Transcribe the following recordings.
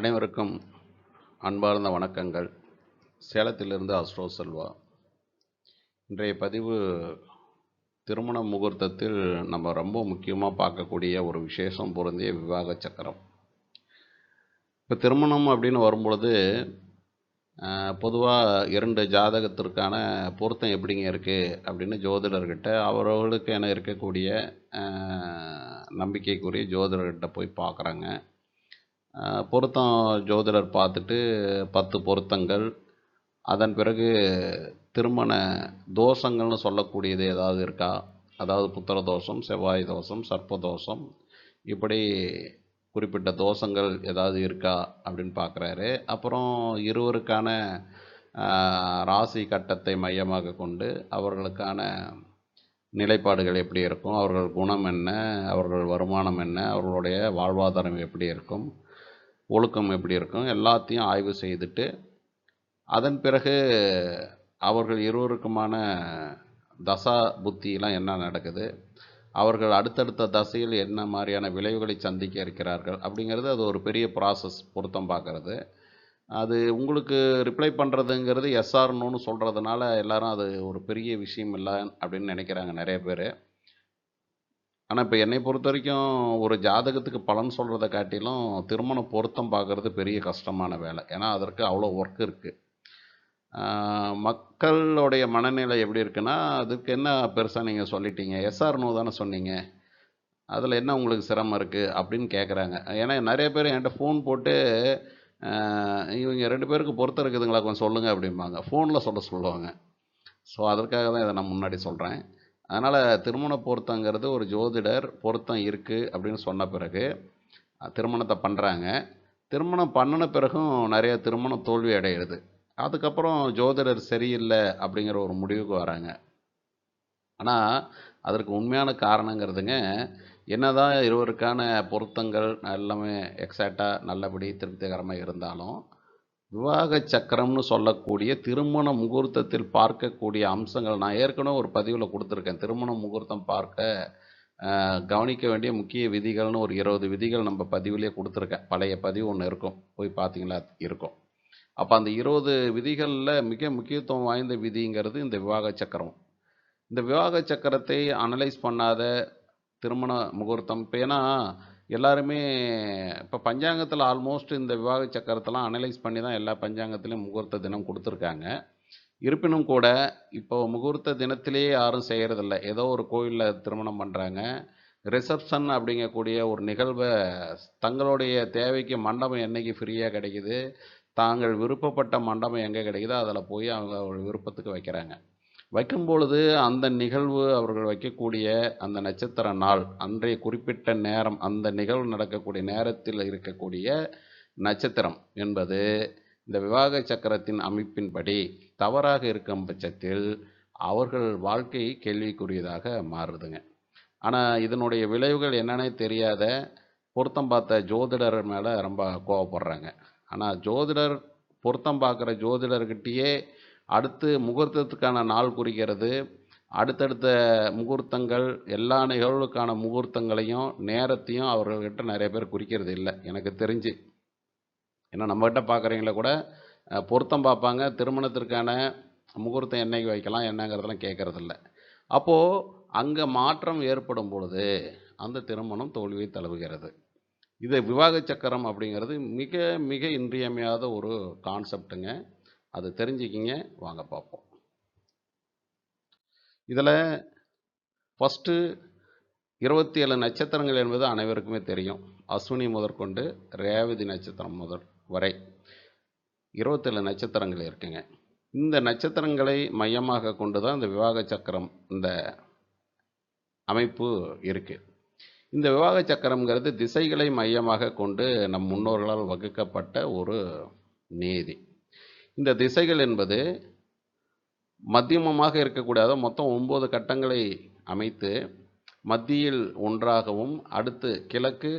அனைவருக்கும் அன்பார்ந்த வணக்கங்கள். சேலத்திலிருந்து அஸ்ரோ செல்வா. இன்றைய பதிவு திருமண முகூர்த்தத்தில் நம்ம ரொம்ப முக்கியமாக பார்க்கக்கூடிய ஒரு விசேஷம் பொருந்திய விவாக சக்கரம். இப்போ திருமணம் அப்படின்னு வரும்பொழுது பொதுவாக இரண்டு ஜாதகத்திற்கான பொருத்தம் எப்படிங்க இருக்குது அப்படின்னு ஜோதிடர்கிட்ட அவர்களுக்கு என இருக்கக்கூடிய நம்பிக்கைக்குரிய ஜோதிடர்கிட்ட போய் பார்க்குறாங்க. பொருத்தம் ஜோதிடர் பார்த்துட்டு பத்து பொருத்தங்கள் அதன் பிறகு திருமண தோஷங்கள்னு சொல்லக்கூடியது ஏதாவது இருக்கா? அதாவது புத்திர தோஷம் செவ்வாய் தோஷம் சர்ப்ப தோஷம் இப்படி குறிப்பிட்ட தோஷங்கள் ஏதாவது இருக்கா அப்படின்னு பார்க்குறாரு. அப்புறம் இருவருக்கான ராசி கட்டத்தை மையமாக கொண்டு அவர்களுக்கான நிலைப்பாடுகள் எப்படி இருக்கும்? அவர்கள் குணம் என்ன? அவர்கள் வருமானம் என்ன? அவர்களுடைய வாழ்வாதாரம் எப்படி இருக்கும்? ஒழுக்கம் எப்படி இருக்கும்? எல்லாத்தையும் ஆய்வு செய்துட்டு அதன் பிறகு அவர்கள் இருவருக்குமான தசா புத்தியெலாம் என்ன நடக்குது? அவர்கள் அடுத்தடுத்த தசையில் என்ன மாதிரியான விளைவுகளை சந்திக்க இருக்கிறார்கள்? அப்படிங்கிறது அது ஒரு பெரிய ப்ராசஸ் பொருத்தம் பார்க்குறது. அது உங்களுக்கு ரிப்ளை பண்ணுறதுங்கிறது எஸ்ஆர்னோன்னு சொல்கிறதுனால எல்லாரும் அது ஒரு பெரிய விஷயம் இல்லை அப்படின்னு நினைக்கிறாங்க நிறைய பேர். ஆனால் இப்போ என்னை பொறுத்த வரைக்கும் ஒரு ஜாதகத்துக்கு பலன் சொல்கிறத காட்டிலும் திருமண பொருத்தம் பார்க்குறது பெரிய கஷ்டமான வேலை. ஏன்னா அதற்கு அவ்வளோ ஒர்க் இருக்குது மக்களுடைய மனநிலை எப்படி இருக்குன்னா அதுக்கு என்ன பெருசாக நீங்கள் சொல்லிட்டீங்க? எஸ்ஆர் நோ தானே சொன்னீங்க. அதில் என்ன உங்களுக்கு சிரமம் இருக்குது அப்படின்னு கேட்குறாங்க ஏன்னா நிறைய பேர் என்கிட்ட ஃபோன் போட்டு இவங்க ரெண்டு பேருக்கு பொருத்தம் இருக்குதுங்களா? கொஞ்சம் சொல்லுங்கள் அப்படிம்பாங்க. ஃபோனில் சொல்ல சொல்லுவாங்க. ஸோ அதற்காக தான் இதை நான் முன்னாடி சொல்கிறேன் அதனால் திருமண பொருத்தங்கிறது ஒரு ஜோதிடர் பொருத்தம் இருக்குது அப்படின்னு சொன்ன பிறகு திருமணத்தை பண்ணுறாங்க திருமணம் பண்ணின பிறகும் நிறைய திருமணம் தோல்வி அடையிறது. அதுக்கப்புறம் ஜோதிடர் சரியில்லை அப்படிங்கிற ஒரு முடிவுக்கு வராங்க. ஆனால் அதற்கு உண்மையான காரணங்கிறதுங்க என்னதான் இருவருக்கான பொருத்தங்கள் எல்லாமே எக்ஸாக்டாக நல்லபடி திருப்திகரமாக இருந்தாலும் விவாக சக்கரம்னு சொல்லக்கூடிய திருமண முகூர்த்தத்தில் பார்க்கக்கூடிய அம்சங்கள். நான் ஏற்கனவே ஒரு பதிவில் கொடுத்துருக்கேன். திருமண முகூர்த்தம் பார்க்க கவனிக்க வேண்டிய முக்கிய விதிகள்னு ஒரு இருபது விதிகள் நம்ம பதிவிலே கொடுத்துருக்கேன். பழைய பதிவு ஒன்று இருக்கும். போய் பார்த்தீங்களா இருக்கும். அப்போ அந்த இருபது விதிகளில் மிக முக்கியத்துவம் வாய்ந்த விதிங்கிறது இந்த விவாக சக்கரம். இந்த விவாக சக்கரத்தை அனலைஸ் பண்ணாத திருமண முகூர்த்தம். இப்போ ஏன்னா எல்லாருமே இப்போ பஞ்சாங்கத்தில் ஆல்மோஸ்ட் இந்த விவாக சக்கரத்தெல்லாம் அனலைஸ் பண்ணி தான் எல்லா பஞ்சாங்கத்திலையும் முகூர்த்த தினம் கொடுத்துருக்காங்க. இருப்பினும் கூட இப்போ முகூர்த்த தினத்திலேயே யாரும் செய்கிறதில்ல ஏதோ ஒரு கோயிலில் திருமணம் பண்ணுறாங்க ரிசப்ஷன் அப்படிங்கக்கூடிய ஒரு நிகழ்வை தங்களுடைய தேவைக்கு மண்டபம் என்னைக்கு ஃப்ரீயாக கிடைக்குது? தாங்கள் விருப்பப்பட்ட மண்டபம் எங்கே கிடைக்குதோ அதில் போய் அவங்க விருப்பத்துக்கு வைக்கிறாங்க. வைக்கும் பொழுது அந்த நிகழ்வு அவர்கள் வைக்கக்கூடிய அந்த நட்சத்திர நாள் அன்றைய குறிப்பிட்ட நேரம் அந்த நிகழ்வு நடக்கக்கூடிய நேரத்தில் இருக்கக்கூடிய நட்சத்திரம் என்பது இந்த விவாக சக்கரத்தின் அமைப்பின்படி தவறாக இருக்கும் பட்சத்தில் அவர்கள் வாழ்க்கை கேள்விக்குரியதாக மாறுதுங்க. ஆனால் இதனுடைய விளைவுகள் என்னன்னே தெரியாத பொருத்தம் பார்த்த ஜோதிடர் மேலே ரொம்ப கோவப்படுறாங்க. ஆனால் ஜோதிடர் பொருத்தம் பார்க்குற ஜோதிடர்கிட்டயே அடுத்து முகூர்த்தத்துக்கான நாள் குறிக்கிறது. அடுத்தடுத்த முகூர்த்தங்கள் எல்லா நிகழ்வுக்கான முகூர்த்தங்களையும் நேரத்தையும் அவர்கள்கிட்ட நிறைய பேர் குறிக்கிறது இல்லை. எனக்கு தெரிஞ்சு. ஏன்னா நம்மகிட்ட பார்க்குறீங்களா கூட பொருத்தம் பார்ப்பாங்க திருமணத்திற்கான முகூர்த்தம் என்னைக்கு வைக்கலாம் என்னங்கிறதெல்லாம் கேட்கறதில்ல அப்போது அங்கே மாற்றம் ஏற்படும் பொழுது அந்த திருமணம் தோல்வியை தழுவுகிறது. இது விவாக சக்கரம் அப்படிங்கிறது மிக மிக இன்றியமையாத ஒரு கான்செப்ட்டுங்க அதை தெரிஞ்சுக்கிங்க வாங்க பார்ப்போம். இதில் ஃபஸ்ட்டு இருபத்தி ஏழு நட்சத்திரங்கள் என்பது அனைவருக்குமே தெரியும். அஸ்வினி முதற்கொண்டு ரேவதி நட்சத்திரம் முதல் வரை இருபத்தேழு நட்சத்திரங்கள் இருக்குங்க. இந்த நட்சத்திரங்களை மையமாக கொண்டு தான் இந்த விவாக சக்கரம் இந்த அமைப்பு இருக்குது இந்த விவாக சக்கரம்ங்கிறது திசைகளை மையமாக கொண்டு நம் முன்னோர்களால் வகுக்கப்பட்ட ஒரு நீதி. இந்த திசைகள் என்பது மத்தியமமாக இருக்கக்கூடாத. மொத்தம் ஒம்பது கட்டங்களை அமைத்து மத்தியில் ஒன்றாகவும் அடுத்து கிழக்கு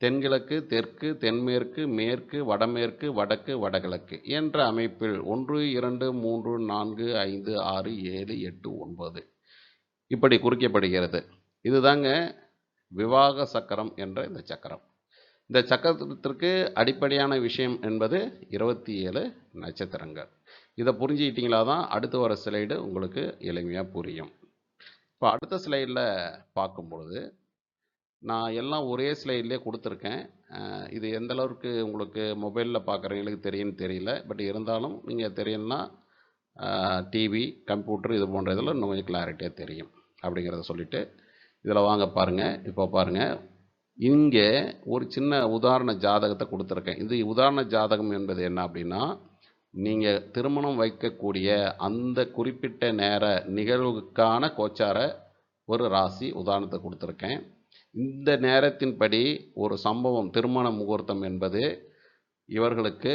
தென்கிழக்கு தெற்கு தென்மேற்கு மேற்கு வடமேற்கு வடக்கு வடகிழக்கு என்ற அமைப்பில் ஒன்று இரண்டு மூன்று நான்கு ஐந்து ஆறு ஏழு எட்டு ஒன்பது. இப்படி குறிக்கப்படுகிறது. இதுதாங்க விவாக சக்கரம் என்ற இந்த சக்கரம். இந்த சக்கரத்திற்கு அடிப்படையான விஷயம் என்பது இருபத்தி ஏழு நட்சத்திரங்கள். இதை புரிஞ்சுக்கிட்டீங்களா தான் அடுத்து வர ஸ்லைடு உங்களுக்கு எளிமையாக புரியும். இப்போ அடுத்த ஸ்லைடில் பார்க்கும்பொழுது நான் எல்லாம் ஒரே ஸ்லைட்லேயே கொடுத்துருக்கேன். இது எந்த அளவுக்கு உங்களுக்கு மொபைலில் பார்க்குறவங்களுக்கு தெரியும்னு தெரியல. பட் இருந்தாலும் நீங்கள் தெரியும்னா டிவி கம்ப்யூட்டர் இது போன்ற இதில் இன்னும் கொஞ்சம் கிளாரிட்டியாக தெரியும். அப்படிங்கிறத சொல்லிவிட்டு இதில் வாங்க பாருங்கள் இப்போ பாருங்கள் இங்கே ஒரு சின்ன உதாரண ஜாதகத்தை கொடுத்துருக்கேன். இது உதாரண ஜாதகம் என்பது என்ன அப்படின்னா நீங்கள் திருமணம் வைக்கக்கூடிய அந்த குறிப்பிட்ட நேர நிகழ்வுக்கான கோச்சார ஒரு ராசி உதாரணத்தை கொடுத்துருக்கேன். இந்த நேரத்தின்படி ஒரு சம்பவம் திருமண முகூர்த்தம் என்பது இவர்களுக்கு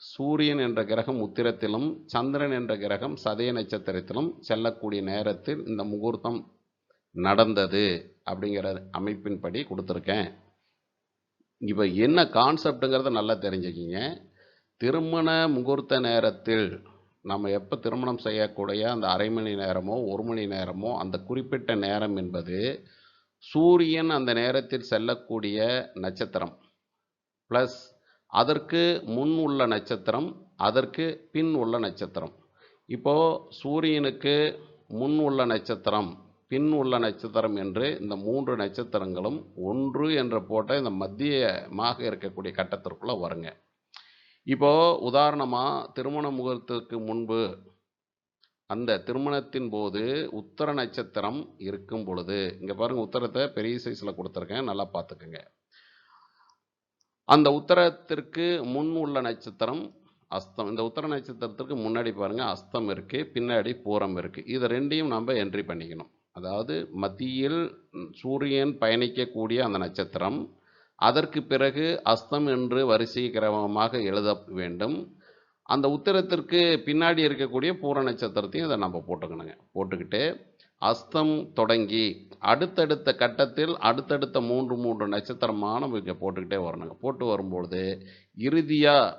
சூரியன் என்ற கிரகம் உத்திரத்திலும் சந்திரன் என்ற கிரகம் சதய நட்சத்திரத்திலும் செல்லக்கூடிய நேரத்தில் இந்த முகூர்த்தம் நடந்தது அப்படிங்கிற அமைப்பின்படி கொடுத்துருக்கேன். இப்போ என்ன கான்செப்ட்டுங்கிறத நல்லா தெரிஞ்சுக்கிங்க. திருமண முகூர்த்த நேரத்தில் நம்ம எப்போ திருமணம் செய்யக்கூடிய அந்த அரை மணி நேரமோ ஒரு மணி நேரமோ அந்த குறிப்பிட்ட நேரம் என்பது சூரியன் அந்த நேரத்தில் செல்லக்கூடிய நட்சத்திரம். ப்ளஸ் அதற்கு முன் உள்ள நட்சத்திரம் அதற்கு பின் உள்ள நட்சத்திரம். இப்போது சூரியனுக்கு முன் உள்ள நட்சத்திரம் பின் உள்ள நட்சத்திரம் என்று இந்த மூன்று நட்சத்திரங்களும் ஒன்று என்ற போட்ட இந்த மத்தியமாக இருக்கக்கூடிய கட்டத்திற்குள்ளே வருங்க. இப்போது உதாரணமாக திருமண முகூர்த்தத்துக்கு முன்பு அந்த திருமணத்தின் போது உத்தர நட்சத்திரம் இருக்கும் பொழுது இங்கே பாருங்கள் உத்தரத்தை பெரிய சைஸில் கொடுத்துருக்கேன் நல்லா பார்த்துக்குங்க. அந்த உத்தரத்திற்கு முன் உள்ள நட்சத்திரம் அஸ்தம் இந்த உத்தர நட்சத்திரத்திற்கு முன்னாடி பாருங்கள் அஸ்தம் இருக்குது பின்னாடி பூரம் இருக்குது இது ரெண்டையும் நம்ம என்ட்ரி பண்ணிக்கணும். அதாவது மத்தியில் சூரியன் பயணிக்கக்கூடிய அந்த நட்சத்திரம் அதற்கு பிறகு அஸ்தம் என்று வரிசை கிரமமாக எழுத வேண்டும். அந்த உத்தரத்திற்கு பின்னாடி இருக்கக்கூடிய பூர நட்சத்திரத்தையும் இதை நம்ம போட்டுக்கணுங்க. போட்டுக்கிட்டு அஸ்தம் தொடங்கி அடுத்தடுத்த கட்டத்தில் அடுத்தடுத்த மூன்று மூன்று நட்சத்திரமாக நம்ம இங்கே போட்டுக்கிட்டே வரணுங்க. போட்டு வரும்பொழுது இறுதியாக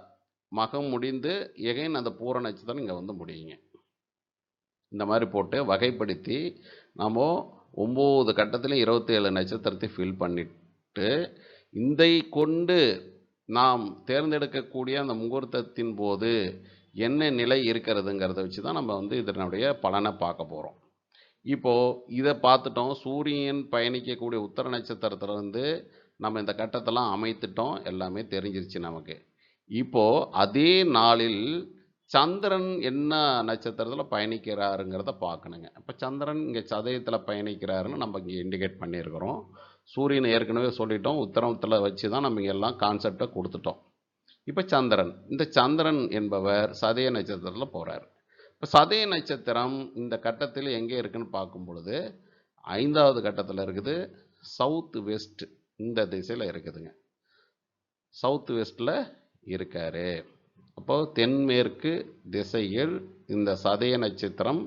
மகம் முடிந்து எகைன் அந்த பூர நட்சத்திரம் இங்கே வந்து முடியுங்க. இந்த மாதிரி போட்டு வகைப்படுத்தி நாம் ஒம்பது கட்டத்துலேயும் இருபத்தேழு நட்சத்திரத்தை ஃபில் பண்ணிட்டு இதை கொண்டு நாம் தேர்ந்தெடுக்கக்கூடிய அந்த முகூர்த்தத்தின் போது என்ன நிலை இருக்கிறதுங்கிறத வச்சு தான் நம்ம வந்து இதனுடைய பலனை பார்க்க போகிறோம் இப்போது இதை பார்த்துட்டோம் சூரியன் பயணிக்கக்கூடிய உத்தர நட்சத்திரத்துலேருந்து நம்ம இந்த கட்டத்தெல்லாம் அமைத்துட்டோம் எல்லாமே தெரிஞ்சிருச்சு நமக்கு. இப்போது அதே நாளில் சந்திரன் என்ன நட்சத்திரத்தில் பயணிக்கிறாருங்கிறத பார்க்கணுங்க. இப்போ சந்திரன் இங்கே சதயத்தில் பயணிக்கிறாருன்னு நம்ம இங்கே இண்டிகேட் பண்ணியிருக்கிறோம். சூரியனை ஏற்கனவே சொல்லிட்டோம். உத்தரத்தில் வச்சு தான் நம்ம எல்லாம் கான்செப்டை கொடுத்துட்டோம். இப்போ சந்திரன் இந்த சந்திரன் என்பவர் சதய நட்சத்திரத்தில் போகிறார் இப்போ சதய நட்சத்திரம் இந்த கட்டத்தில் எங்கே இருக்குன்னு பார்க்கும் பொழுது ஐந்தாவது கட்டத்தில் இருக்குது. சவுத் வெஸ்ட் இந்த திசையில் இருக்குதுங்க. சவுத் வெஸ்ட்டில் இருக்காரு. அப்போ தென்மேற்கு திசையில் இந்த சதய நட்சத்திரம்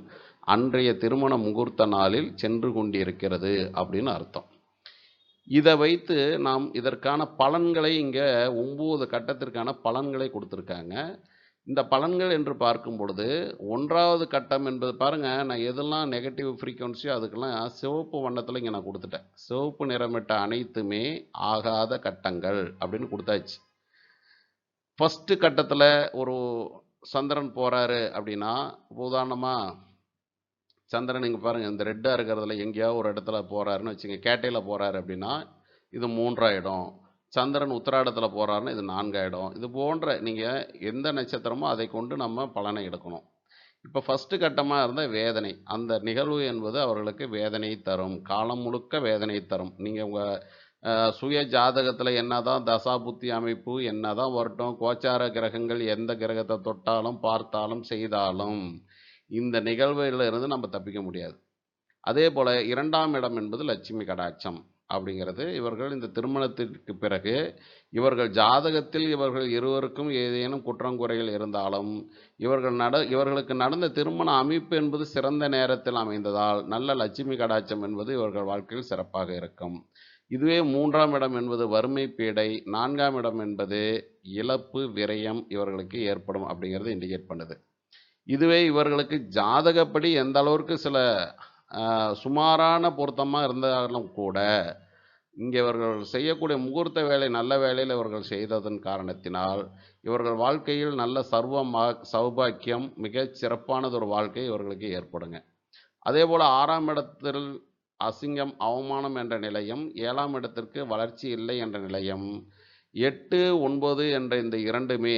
அன்றைய திருமண முகூர்த்த நாளில் சென்று கொண்டிருக்கிறது அப்படின்னு அர்த்தம். இதை வைத்து நாம் இதற்கான பலன்களை இங்கே ஒம்பது கட்டத்திற்கான பலன்களை கொடுத்துருக்காங்க. இந்த பலன்கள் என்று பார்க்கும் பொழுது ஒன்றாவது கட்டம் என்பது பாருங்க நான் எதெல்லாம் நெகட்டிவ் ஃப்ரீக்குவன்சியோ அதுக்கெல்லாம் சிவப்பு வண்ணத்தில் இங்கே நான் கொடுத்துட்டேன். சிவப்பு நிறமிட்ட அனைத்துமே ஆகாத கட்டங்கள் அப்படின்னு கொடுத்தாச்சு. ஃபஸ்ட்டு கட்டத்தில் ஒரு சந்திரன் போகிறாரு அப்படின்னா உதாரணமாக சந்திரன் இங்கே பாருங்கள் இந்த ரெட்டாக இருக்கிறதுல எங்கேயாவது ஒரு இடத்துல போகிறாருன்னு வச்சுங்க கேட்டையில் போகிறாரு அப்படின்னா இது மூன்றாயிடும். சந்திரன் உத்திராடத்தில் போகிறாருன்னா இது நான்காயிடும். இது போன்ற நீங்கள் எந்த நட்சத்திரமோ அதை கொண்டு நம்ம பலனை எடுக்கணும். இப்போ ஃபஸ்ட்டு கட்டமாக இருந்த வேதனை. அந்த நிகழ்வு என்பது அவர்களுக்கு வேதனை தரும். காலம் முழுக்க வேதனை தரும். நீங்கள் உங்கள் சுய ஜாதகத்தில் என்னதான் தான் தசாபுத்தி அமைப்பு என்னதான் வரட்டும் கோச்சார கிரகங்கள் எந்த கிரகத்தை தொட்டாலும் பார்த்தாலும் செய்தாலும் இந்த நிகழ்வுகளிலிருந்து நம்ம தப்பிக்க முடியாது. அதே போல் இரண்டாம் இடம் என்பது லட்சுமி கடாட்சம் அப்படிங்கிறது. இவர்கள் இந்த திருமணத்திற்கு பிறகு இவர்கள் ஜாதகத்தில் இவர்கள் இருவருக்கும் ஏதேனும் குற்றம் குறைகள் இருந்தாலும் இவர்கள் நட இவர்களுக்கு நடந்த திருமண அமைப்பு என்பது சிறந்த நேரத்தில் அமைந்ததால் நல்ல லட்சுமி கடாட்சம் என்பது இவர்கள் வாழ்க்கையில் சிறப்பாக இருக்கும். இதுவே மூன்றாம் இடம் என்பது வறுமை பீடை நான்காம் இடம் என்பது இழப்பு விரயம் இவர்களுக்கு ஏற்படும் அப்படிங்கிறது இண்டிகேட் பண்ணுது. இதுவே இவர்களுக்கு ஜாதகப்படி எந்த அளவிற்கு சில சுமாரான பொருத்தமாக இருந்தாலும் கூட இங்கே இவர்கள் செய்யக்கூடிய முகூர்த்த வேலை நல்ல வேலையில் இவர்கள் செய்ததன் காரணத்தினால் இவர்கள் வாழ்க்கையில் நல்ல சர்வமா சௌபாக்கியம் மிகச் சிறப்பானதொரு வாழ்க்கை இவர்களுக்கு ஏற்படுங்க. அதே போல் ஆறாம் இடத்தில் அசிங்கம் அவமானம் என்ற நிலையம் ஏழாம் இடத்திற்கு வளர்ச்சி இல்லை என்ற நிலையம். எட்டு ஒன்பது என்ற இந்த இரண்டுமே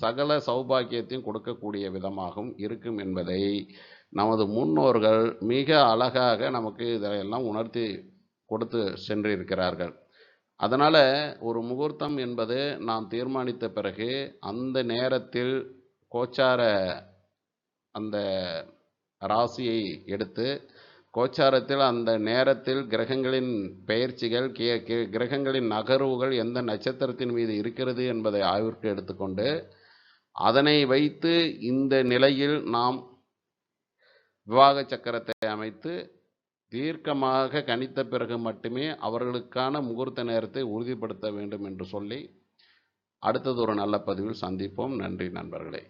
சகல சௌபாக்கியத்தையும் கொடுக்கக்கூடிய விதமாகவும் இருக்கும் என்பதை நமது முன்னோர்கள் மிக அழகாக நமக்கு இதையெல்லாம் உணர்த்தி கொடுத்து சென்றிருக்கிறார்கள். அதனால் ஒரு முகூர்த்தம் என்பது நாம் தீர்மானித்த பிறகு அந்த நேரத்தில் கோச்சார அந்த ராசியை எடுத்து கோச்சாரத்தில் அந்த நேரத்தில் கிரகங்களின் பெயர்ச்சிகள் கே கிரகங்களின் நகர்வுகள் எந்த நட்சத்திரத்தின் மீது இருக்கிறது என்பதை ஆய்விற்கு எடுத்துக்கொண்டு அதனை வைத்து இந்த நிலையில் நாம் விவாக சக்கரத்தை அமைத்து தீர்க்கமாக கணித்த பிறகு மட்டுமே அவர்களுக்கான முகூர்த்த நேரத்தை உறுதிப்படுத்த வேண்டும் என்று சொல்லி அடுத்தது ஒரு நல்ல பதிவில் சந்திப்போம். நன்றி நண்பர்களே.